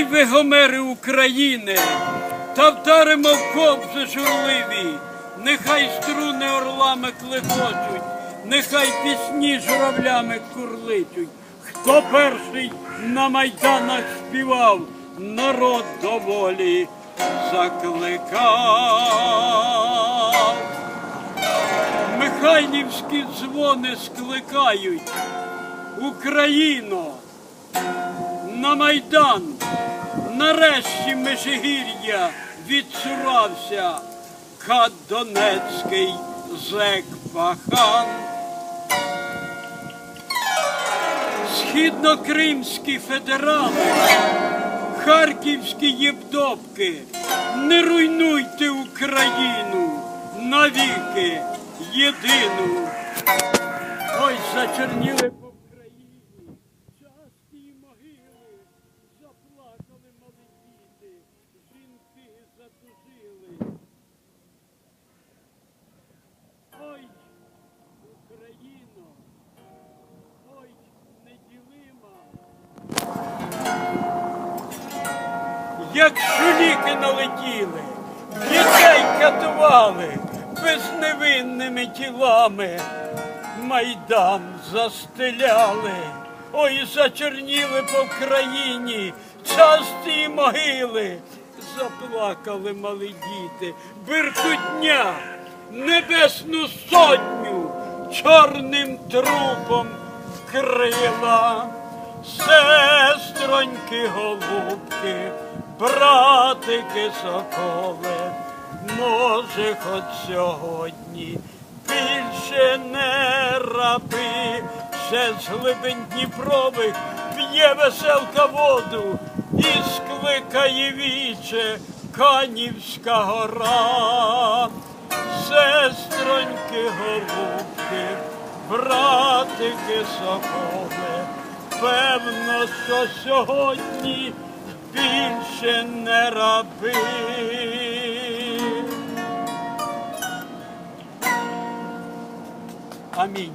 Ей ви, Гомери України, та вдаримо в кобзи журливі, нехай струни орлами клекочуть, нехай пісні журавлями курличуть. Хто перший на майданах співав, народ до волі закликав. Михайлівські дзвони скликають. Україно, на Майдан, нарешті Межигір'я відсурався хат Донецький зек пахан. Східнокримські федерали, харківські євдопки, не руйнуйте Україну навіки єдину. Ой, зачерніли по Україні, часті могили, заплакали мали діти, жінки затужили. Ой, Україно, ой, неділима. Як шуліки налетіли, дітей катували безневинними тілами, майдан застеляли, ой, зачерніли по країні, часті могили, заплакали мали діти, биркутня, небесну сотню чорним трупом вкрила. Сестроньки, голубки, братики соколи, може, хоч сьогодні більше не раби, ще з глибин Дніпрових п'є веселка воду і скликає віче Канівська гора. Сестроньки, голубки, братики соколи, певно, що сьогодні більше не раби. Амінь.